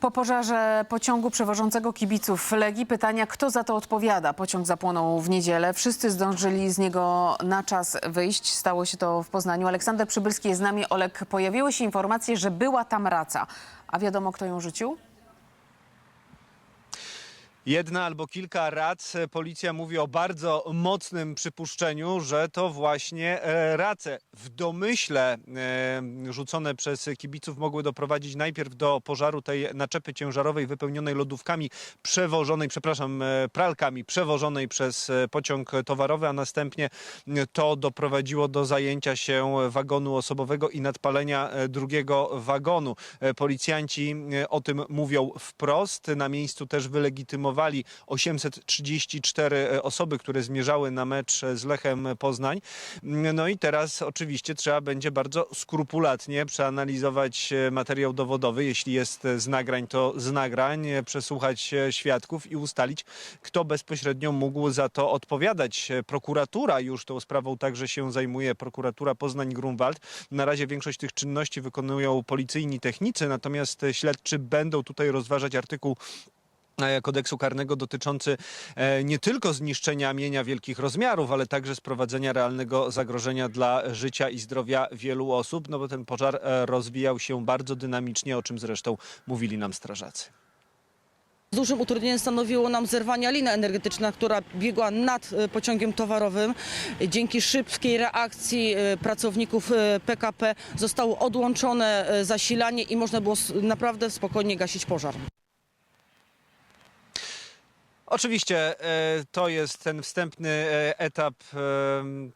Po pożarze pociągu przewożącego kibiców Legii pytania, kto za to odpowiada. Pociąg zapłonął w niedzielę. Wszyscy zdążyli z niego na czas wyjść. Stało się to w Poznaniu. Aleksander Przybylski jest z nami. Olek, pojawiły się informacje, że była tam raca. A wiadomo, kto ją rzucił? Jedna albo kilka rac. Policja mówi o bardzo mocnym przypuszczeniu, że to właśnie e, race w domyśle e, rzucone przez kibiców mogły doprowadzić najpierw do pożaru tej naczepy ciężarowej wypełnionej lodówkami przewożonej, przepraszam, e, pralkami przewożonej przez pociąg towarowy, a następnie to doprowadziło do zajęcia się wagonu osobowego i nadpalenia drugiego wagonu. Policjanci o tym mówią wprost. Na miejscu też wylegitymowali 834 e, osoby, które zmierzały na mecz z Lechem Poznań. No i teraz oczywiście trzeba będzie bardzo skrupulatnie przeanalizować e, materiał dowodowy. Jeśli jest z nagrań, to z nagrań, e, przesłuchać e, świadków i ustalić, kto bezpośrednio mógł za to odpowiadać. E, Prokuratura już tą sprawą także się zajmuje, prokuratura Poznań-Grunwald. Na razie większość tych czynności wykonują policyjni technicy, natomiast e, śledczy będą tutaj rozważać artykuł e, kodeksu karnego dotyczący e, nie tylko zniszczenia mienia wielkich rozmiarów, ale także sprowadzenia realnego zagrożenia dla życia i zdrowia wielu osób, no bo ten pożar e, rozwijał się bardzo dynamicznie, o czym zresztą mówili nam strażacy. Dużym utrudnieniem stanowiło nam zerwanie liny energetyczna, która biegła nad e, pociągiem towarowym. Dzięki szybkiej reakcji e, pracowników e, PKP zostało odłączone e, zasilanie i można było naprawdę spokojnie gasić pożar. Oczywiście e, to jest ten wstępny e, etap e,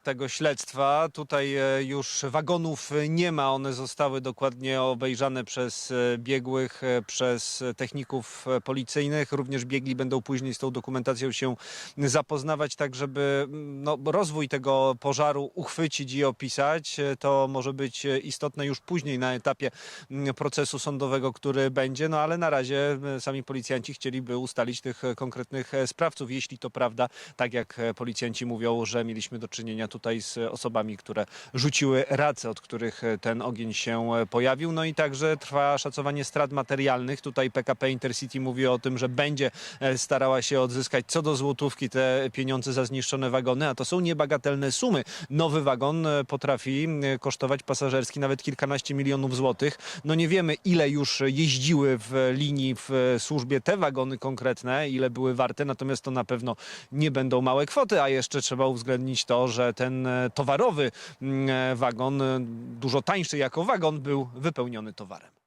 tego śledztwa. Tutaj już wagonów nie ma. One zostały dokładnie obejrzane przez biegłych, przez techników policyjnych. Również biegli będą później z tą dokumentacją się zapoznawać, tak żeby mm, no, rozwój tego pożaru uchwycić i opisać. To może być istotne już później na etapie mm, procesu sądowego, który będzie, no ale na razie sami policjanci chcieliby ustalić tych konkretnych e, sprawców, jeśli to prawda, tak jak e, policjanci mówią, że mieliśmy do czynienia tutaj z osobami, które rzuciły race, od których e, ten ogień się pojawił. No i także trwa szacowanie strat materialnych. Tutaj PKP Intercity mówi o tym, że będzie starała się odzyskać co do złotówki te pieniądze za zniszczone wagony, a to są niebagatelne sumy. Nowy wagon potrafi kosztować pasażerski nawet kilkanaście milionów złotych. No nie wiemy, ile już jeździły w linii w służbie te wagony konkretne, ile były warte, natomiast to na pewno nie będą małe kwoty, a jeszcze trzeba uwzględnić to, że ten e, towarowy mm, e, wagon, e, dużo tańszy jako wagon, był wypełniony towarem.